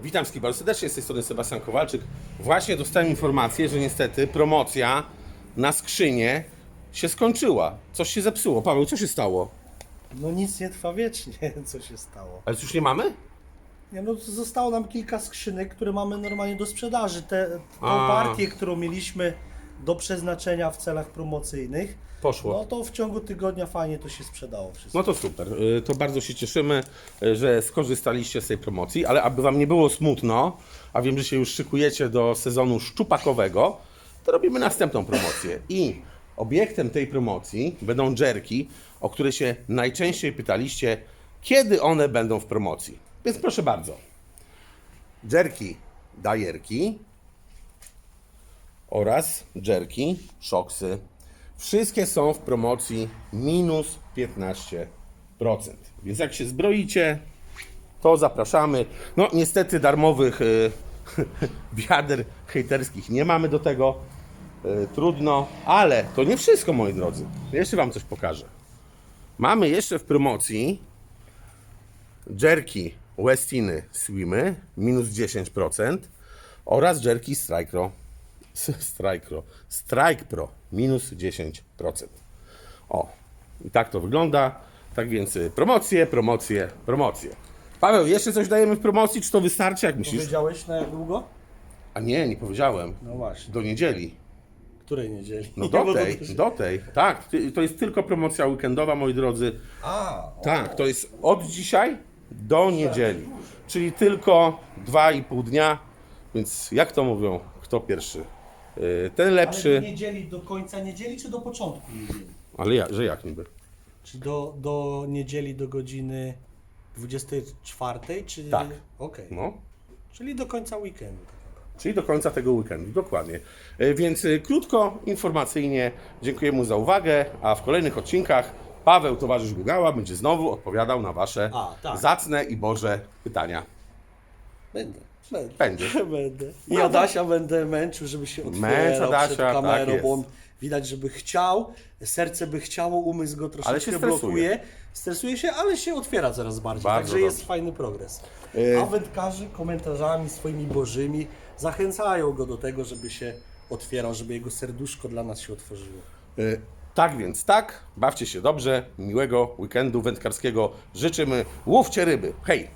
Witam wszystkich bardzo serdecznie, z tej strony Sebastian Kowalczyk. Właśnie dostałem informację, że niestety promocja na skrzynię się skończyła. Coś się zepsuło. Paweł, co się stało? No nic nie trwa wiecznie, co się stało. Ale już nie mamy? Nie, no zostało nam kilka skrzynek, które mamy normalnie do sprzedaży. Te, tą A. partię, którą mieliśmy do przeznaczenia w celach promocyjnych, Poszło. no to w ciągu tygodnia fajnie to się sprzedało wszystko. No to super. Y, To bardzo się cieszymy, y, że skorzystaliście z tej promocji, ale aby Wam nie było smutno, a wiem, że się już szykujecie do sezonu szczupakowego, to robimy następną promocję. I obiektem tej promocji będą jerki, o które się najczęściej pytaliście, kiedy one będą w promocji. Więc proszę bardzo. Jerki dajerki oraz jerki, szoksy. Wszystkie są w promocji minus 15%. Więc jak się zbroicie, to zapraszamy. No niestety darmowych y, wiader hejterskich nie mamy do tego. Y, trudno, ale to nie wszystko moi drodzy. Jeszcze Wam coś pokażę. Mamy jeszcze w promocji jerki Westiny Swimy minus 10% oraz jerki Strike Pro Strike Pro Strike Pro minus 10%. O, i tak to wygląda. Tak więc y, promocje, promocje, promocje. Paweł, jeszcze coś dajemy w promocji, czy to wystarczy, jak myślisz? Powiedziałeś na jak długo? A nie, nie powiedziałem. No właśnie. Do niedzieli. Której niedzieli? No do tej, do tej. Tak, to jest tylko promocja weekendowa, moi drodzy. A, o, Tak, to jest od dzisiaj do niedzieli. Czyli tylko 2,5 dnia. Więc jak to mówią, kto pierwszy? Y, Ten ale do lepszy. niedzieli, do końca niedzieli czy do początku niedzieli? Ale ja, że jak niby? Czy do, do niedzieli do godziny 24, czy... Tak. Okej. No. Czyli do końca weekendu. Czyli do końca tego weekendu, dokładnie. E, Więc e, krótko, informacyjnie dziękujemy za uwagę, a w kolejnych odcinkach Paweł, towarzysz Gugała, będzie znowu odpowiadał na Wasze A, tak. zacne i Boże pytania. Będę. Będę. Będziesz. Będę. I Adasia będę męczył, żeby się Męcz otwierał Adasia, przed tak kamerą, jest. bo on widać, żeby chciał, serce by chciało, umysł go troszeczkę się stresuje. blokuje. Stresuje się, ale się otwiera coraz bardziej, Bardzo także dobrze. jest fajny progres. Y- A wędkarze komentarzami swoimi bożymi zachęcają go do tego, żeby się otwierał, żeby jego serduszko dla nas się otworzyło. E, Tak więc tak, bawcie się dobrze, miłego weekendu wędkarskiego życzymy. Łówcie ryby. Hej!